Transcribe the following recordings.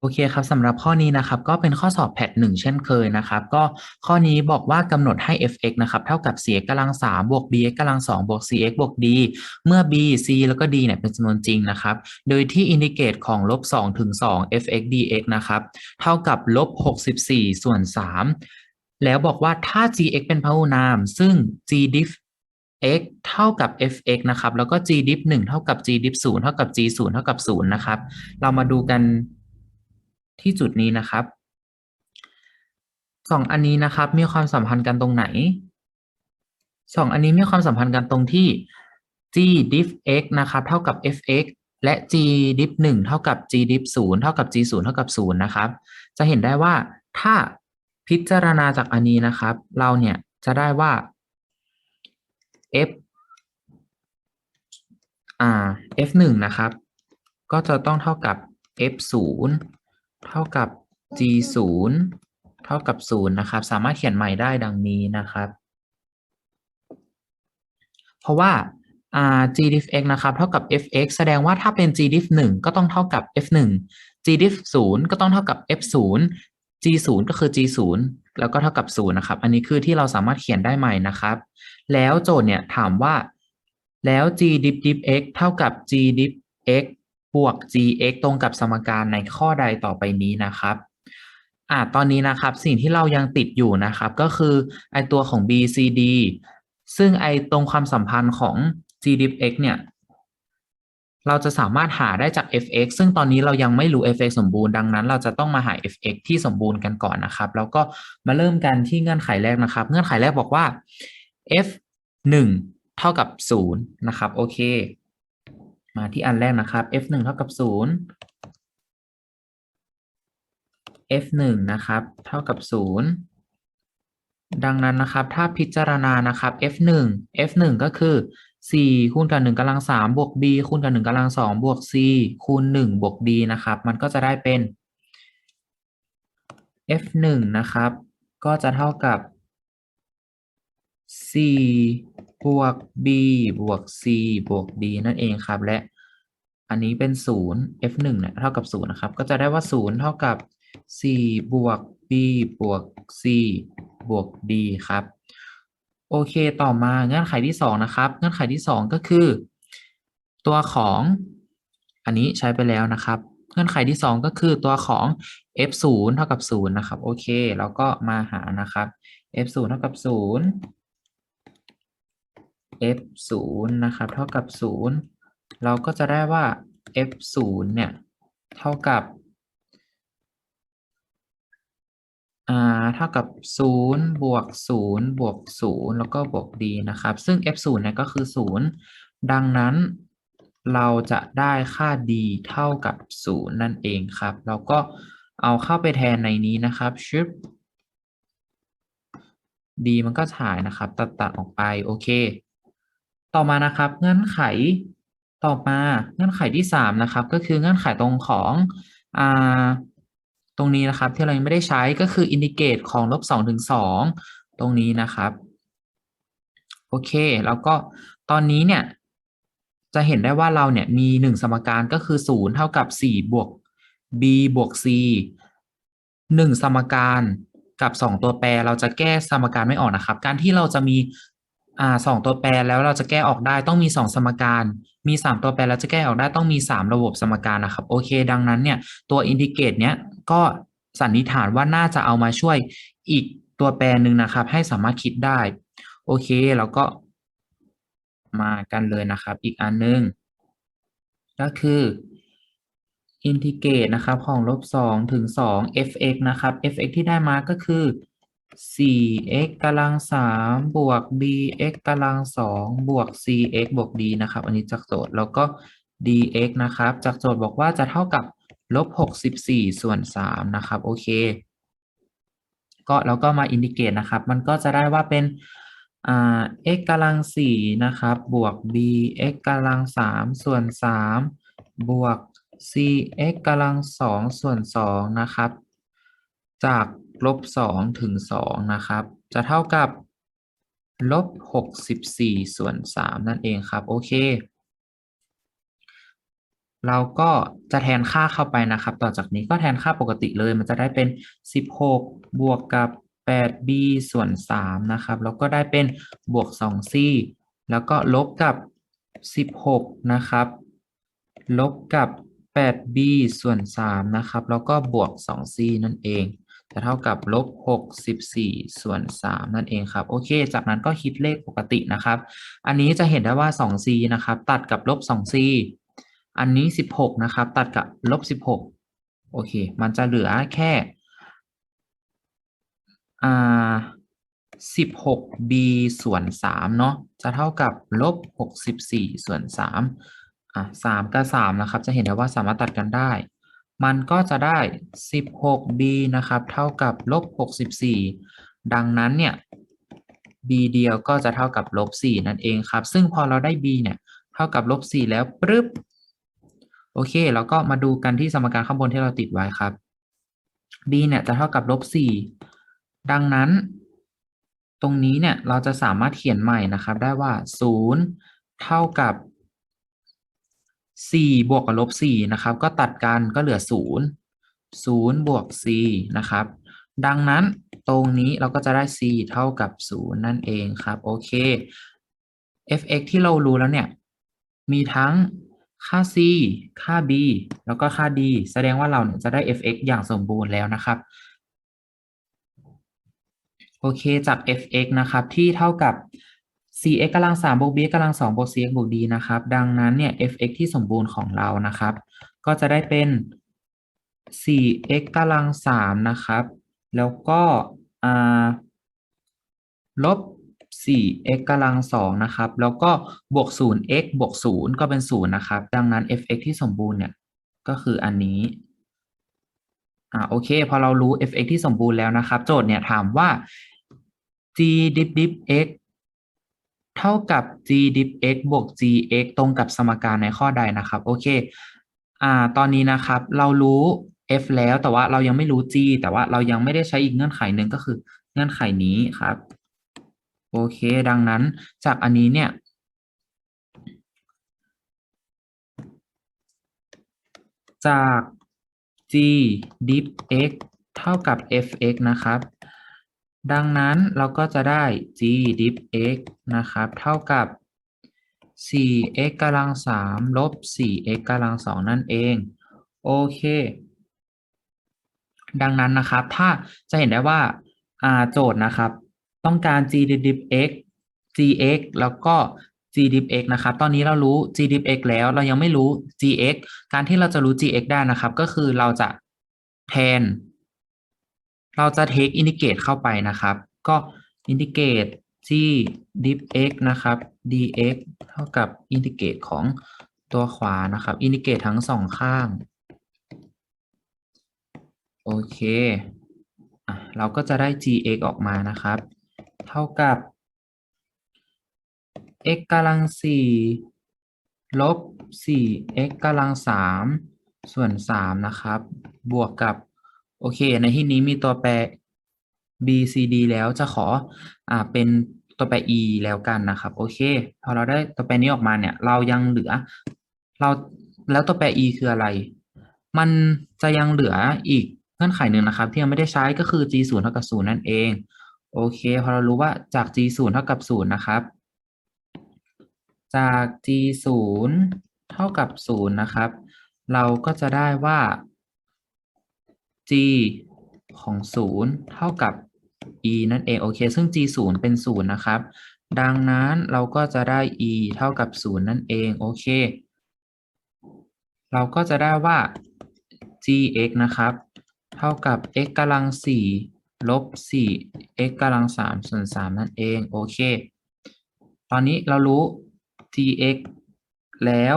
โอเคครับสำหรับข้อนี้นะครับก็เป็นข้อสอบแพทหนึ่งเช่นเคยนะครับ ก็ข้อนี้บอกว่ากำหนดให้ f(x) นะครับเท่ากับ cx กำลัง3บวก bx กำลัง2บวก cx บวก d เมื่อ b c แล้วก็ d เนี่ยเป็นจำนวนจริงนะครับ โดยที่อินดิเกตของลบ2ถึง2 fx dx นะครับเท่ากับลบ64 ส่วน 3 แล้วบอกว่าถ้า gx เป็นพหุนาม ซึ่ง g diff x เท่ากับ fx นะครับแล้วก็ g diff 1เท่ากับ g diff 0เท่ากับ g 0เท่ากับ0นะครับ เรามาดูกัน ที่จุดนี้นะครับสองอันนี้นะครับมีความสัมพันธ์กันตรงไหนสองอันนี้มีความสัมพันธ์กันตรงที่ g diff x นะครับเท่ากับ fx และ g diff 1เท่ากับ g diff 0เท่ากับ g 0เท่ากับ0นะครับ จะเห็นได้ว่าถ้าพิจารณาจากอันนี้นะครับ เราเนี่ยจะได้ว่า f อ่า f 1นะครับ ก็จะต้องเท่ากับ f 0 เท่ากับ g 0เท่ากับ0นะครับ สามารถเขียนใหม่ได้ดังนี้นะครับ เพราะว่าอ่า g diff x นะครับ เท่ากับ fx แสดงว่าถ้าเป็น g diff 1 ก็ต้องเท่ากับ f 1 g diff 0 ก็ต้องเท่ากับ f 0 g 0 ก็คือ g 0 แล้วก็เท่ากับ 0 นะครับ อันนี้คือที่เราสามารถเขียนได้ใหม่นะครับ แล้วโจทย์เนี่ยถามว่าแล้ว g diff diff x เท่ากับ g diff x บวก gx ตรงกับสมการในข้อใดต่อไปนี้นะครับอ่าตอนนี้นะครับสิ่งที่เรายังติดอยู่นะครับก็คือไอตัวของ bcd ซึ่งไอตรงความสัมพันธ์ของ gdx เนี่ยเราจะสามารถหาได้จาก fx ซึ่งตอนนี้เรายังไม่รู้ fx สมบูรณ์ดังนั้น เราจะต้องมาหา fx ที่สมบูรณ์กันก่อนนะครับ แล้วก็มาเริ่มกันที่เงื่อนไขแรกนะครับ เงื่อนไขแรกบอกว่า f 1เท่ากับ0นะครับโอเค มาที่อันแรกนะครับ f 1เท่ากับ0 f 1นะครับ เท่ากับ0ดังนั้นนะครับ ถ้าพิจารณานะครับ f 1 f 1ก็คือ4คูณกับ1กำลัง3บวก b คูณกับ1กำลัง2บวก c คูณ1บวก d นะครับ มันก็จะได้เป็น f 1นะครับ ก็จะเท่ากับ 4 บวก b บวก c บวก d นั่นเองครับ และอันนี้เป็น 0 f 1เนี่ยเท่ากับ 0 นะครับ ก็จะได้ว่า 0 เท่ากับ 4 บวก b บวก c บวก d ครับ โอเค ต่อมาเงื่อนไขที่ 2 นะครับ เงื่อนไขที่ 2 ก็คือ ตัวของ อันนี้ใช้ไปแล้วนะครับ เงื่อนไขที่ 2 ก็คือตัวของ f 0เท่ากับ 0 นะครับ โอเค แล้วก็มาหานะครับ f 0เท่ากับ 0 f 0นะครับ เท่ากับ 0 เราก็จะได้ว่า f 0เนี่ย เท่ากับอ่าเท่ากับ 0 บวก 0 บวก 0 แล้วก็บวก d นะครับ ซึ่ง f 0เนี่ยก็คือ 0 ดังนั้นเราจะได้ค่า d เท่ากับ 0 นั่นเองครับ เราก็เอาเข้าไปแทนในนี้นะครับชึบ d มันก็หายนะครับ ตัดตัดออกไป โอเค ต่อมานะครับเงื่อนไขต่อมาเงื่อนไขที่สามนะครับ ก็คือเงื่อนไขตรงของอ่าตรงนี้นะครับที่เรายังไม่ได้ใช้ก็คืออินดิเกตของลบสองถึงสองตรงนี้นะครับโอเค แล้วก็ตอนนี้เนี่ยจะเห็นได้ว่าเราเนี่ยมีหนึ่งสมการก็คือศูนย์เท่ากับสี่บวก b บวก c หนึ่งสมการกับสองตัวแปรเราจะแก้สมการไม่ออกนะครับ การที่เราจะมี อ่าสองตัวแปรแล้วเราจะแก้ออกได้ต้องมีสองสมการ มีสามตัวแปรแล้วจะแก้ออกได้ต้องมีสามระบบสมการนะครับโอเค ดังนั้นเนี่ยตัวอินดิเกตเนี้ยก็สันนิษฐานว่าน่าจะเอามาช่วยอีกตัวแปรหนึ่งนะครับ ให้สามารถคิดได้ โอเคแล้วก็มากันเลยนะครับ อีกอันหนึง ก็คืออินทิเกรตนะครับของลบสองถึงสอง fx นะครับ fx ที่ได้มาก็คือ 4x กำลังสามบวก bx กำลังสองบวก cx บวก d นะครับ อันนี้จากโจทย์แล้วก็ dx นะครับ จากโจทย์บอกว่าจะเท่ากับลบหกสิบสี่ส่วนสามนะครับ โอเค ก็แล้วก็มาอินดิเกตนะครับ มันก็จะได้ว่าเป็นอ่า x กำลังสี่นะครับ บวก b x กำลังสามส่วนสามบวก c x กำลังสองส่วนสองนะครับ จาก ลบสองถึงสองนะครับ จะเท่ากับลบหกสิบสี่ส่วนสามนั่นเองครับ โอเค เราก็จะแทนค่าเข้าไปนะครับ ต่อจากนี้ก็แทนค่าปกติเลย มันจะได้เป็น16บวกกับ 8b ส่วน3นะครับ แล้วก็ได้เป็นบวก 2c แล้วก็ลบกับ16นะครับ ลบกับ 8b ส่วน3นะครับ แล้วก็บวก 2c นั่นเอง จะเท่ากับลบ64 ส่วน 3 นั่นเองครับ โอเค จากนั้นก็คิดเลขปกตินะครับ อันนี้จะเห็นได้ว่า 2c นะครับ ตัดกับลบ 2c อันนี้ 16 นะครับ ตัดกับลบ 16 โอเค มันจะเหลือแค่อ่า 16b ส่วน 3 เนาะจะเท่ากับลบ 64 ส่วน 3อะ3กับ 3 นะครับ จะเห็นได้ว่าสามารถตัดกันได้ มันก็จะได้ 16b นะครับ เท่ากับลบ 64 ดังนั้นเนี่ย b เดียวก็จะเท่ากับลบ 4 นั่นเองครับ ซึ่งพอเราได้ b เนี่ย เท่ากับลบ 4 แล้วปึ๊บ โอเค แล้วก็มาดูกันที่สมการข้างบนที่เราติดไว้ครับ b เนี่ยจะเท่ากับลบ 4 ดังนั้น ตรงนี้เนี่ยเราจะสามารถเขียนใหม่นะครับ ได้ว่า 0 เท่ากับ 4 บวกกับลบ4นะครับ ก็ตัดกันก็เหลือ 0 0 บวก c นะครับ ดังนั้นตรงนี้เราก็จะได้ c เท่ากับ 0 นั่นเองครับ โอเค f(x) ที่เรารู้แล้วเนี่ย มีทั้งค่า c ค่า b แล้วก็ค่า d แสดงว่าเราเนี่ยจะได้ f(x) อย่างสมบูรณ์แล้วนะครับ โอเคจาก f(x) นะครับ ที่เท่ากับ 4x กำลัง3บวก b กำลัง2บวก cx บวก d นะครับ ดังนั้นเนี่ย f(x) ที่สมบูรณ์ของเรานะครับ ก็จะได้เป็น 4x กำลัง3นะครับ แล้วก็ลบ 4x กำลัง2นะครับ แล้วก็บวก 0x บวก 0 ก็เป็น 0 นะครับ ดังนั้น f(x) ที่สมบูรณ์เนี่ย ก็คืออันนี้อ่าโอเค พอเรารู้ f(x) ที่สมบูรณ์แล้วนะครับ โจทย์เนี่ยถามว่า g dip dip x เท่ากับ g dip x บวก gx ตรงกับสมการในข้อใดนะครับ โอเค อ่า ตอนนี้นะครับ เรารู้ f แล้วแต่ว่าเรายังไม่รู้ g แต่ว่าเรายังไม่ได้ใช้อีกเงื่อนไขหนึ่งก็คือเงื่อนไขนี้ครับ โอเค ดังนั้นจากอันนี้เนี่ย จาก g dip x เท่ากับ f(x) นะครับ ดังนั้นเราก็จะได้ g dip x นะครับ เท่ากับ 4x กำลัง 3 ลบ 4x กำลัง 2 นั่นเอง โอเค ดังนั้นนะครับ ถ้าจะเห็นได้ว่าโจทย์นะครับ ต้องการ g dip x gx แล้วก็ g dip x นะครับ ตอนนี้เรารู้ g dip x แล้ว เรายังไม่รู้ gx การที่เราจะรู้ gx ได้นะครับ ก็คือเราจะแทน เราจะ take indicate เข้าไปนะครับ ก็ indicate g dip x นะครับ dx เท่ากับ indicate ของตัวขวานะครับ indicate ทั้งสองข้าง โอเคอเราก็จะได้ gx ออกมานะครับ เท่ากับ x กำลังสี่ลบ 4x กำลังสามส่วนสามนะครับ บวกกับ โอเค ในที่นี้มีตัวแปร b c d แล้วจะขออ่าเป็นตัวแปร e แล้วกันนะครับ โอเค พอเราได้ตัวแปรนี้ออกมาเนี่ย เรายังเหลือ เราแล้วตัวแปร e คืออะไร มันจะยังเหลืออีกเงื่อนไขหนึ่งนะครับ ที่ยังไม่ได้ใช้ก็คือ g 0เท่ากับ0นั่นเอง โอเค พอเรารู้ว่าจาก g 0เท่ากับ0นะครับ จาก g 0เท่ากับ0นะครับ เราก็จะได้ว่า g ของ 0 เท่ากับ e นั่นเองโอเค ซึ่ง g 0เป็น 0 นะครับ ดังนั้นเราก็จะได้ e เท่ากับ 0 นั่นเองโอเค เราก็จะได้ว่า gx นะครับ เท่ากับ x กำลัง 4 ลบ 4x กำลัง 3 ส่วน 3 นั่นเองโอเค ตอนนี้เรารู้ gx แล้ว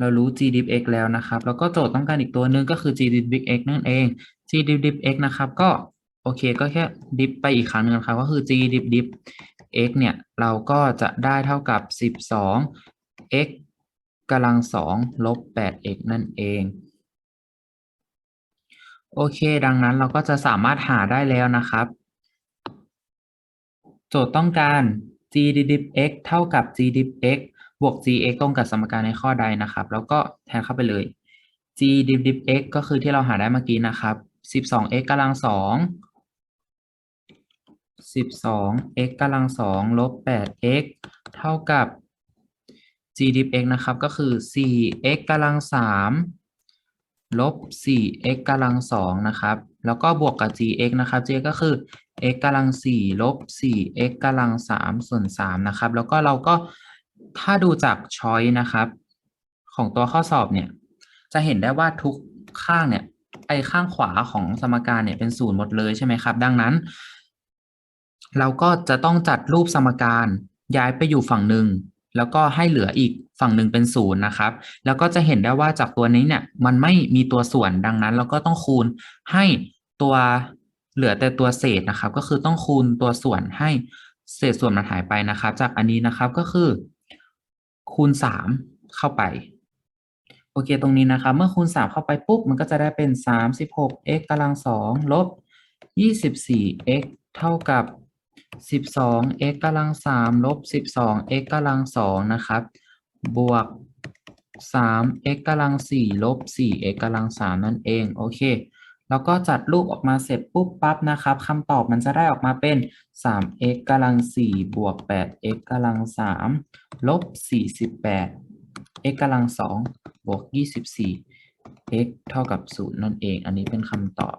เรารู้ g dip x แล้วนะครับ แล้วก็โจทย์ต้องการอีกตัวหนึ่งก็คือ g dip x นั่นเอง g dip dip x นะครับ ก็โอเคก็แค่ dip ไปอีกครั้งหนึงนะครับ ก็คือ g dip dip x เนี่ย เราก็จะได้เท่ากับ 12 x กำลัง2ลบ 8x นั่นเอง โอเค ดังนั้นเราก็จะสามารถหาได้แล้วนะครับ โจทย์ต้องการ g dip x เท่ากับ g dip x บวก gx ตรงกับสมการในข้อใดนะครับ แล้วก็แทนเข้าไปเลย g div div x ก็คือที่เราหาได้เมื่อกี้นะครับ 12x กำลังสอง 12x กำลังสองลบ 8x เท่ากับ g div x นะครับ ก็คือ 4x กำลังสามลบ 4x กำลังสองนะครับ แล้วก็บวกกับ gx นะครับ gx ก็คือ x กำลังสี่ลบ 4x กำลังสามส่วนสามนะครับ แล้วก็เราก็ ถ้าดูจากช้อยนะครับ ของตัวข้อสอบเนี่ย จะเห็นได้ว่าทุกข้างเนี่ย ไอ้ข้างขวาของสมการเนี่ยเป็นศูนย์หมดเลยใช่ไหมครับ ดังนั้น เราก็จะต้องจัดรูปสมการย้ายไปอยู่ฝั่งหนึ่งแล้วก็ให้เหลืออีกฝั่งหนึ่งเป็นศูนย์นะครับ แล้วก็จะเห็นได้ว่าจากตัวนี้เนี่ยมันไม่มีตัวส่วนดังนั้น เราก็ต้องคูณให้ตัวเหลือแต่ตัวเศษนะครับ ก็คือต้องคูณตัวส่วนให้เศษส่วนมันหายไปนะครับ จากอันนี้นะครับก็คือ คูณสามเข้าไป โอเคตรงนี้นะครับเมื่อคูณสามเข้าไปปุ๊บ มันก็จะได้เป็นสามสิบหก x กำลังสองลบยี่สิบสี่ x เท่ากับสิบสอง x กำลังสามลบสิบสอง x กำลังสองนะครับ บวกสาม x กำลังสี่ลบสี่ x กำลังสามนั่นเอง โอเค แล้วก็จัดรูปออกมาเสร็จปุ๊บปั๊บนะครับคำตอบมันจะได้ออกมาเป็น 3x กำลัง4บวก 8x กำลัง3ลบ 48 x กำลัง2บวก 24 x เท่ากับ 0 นั่นเอง อันนี้เป็นคำตอบ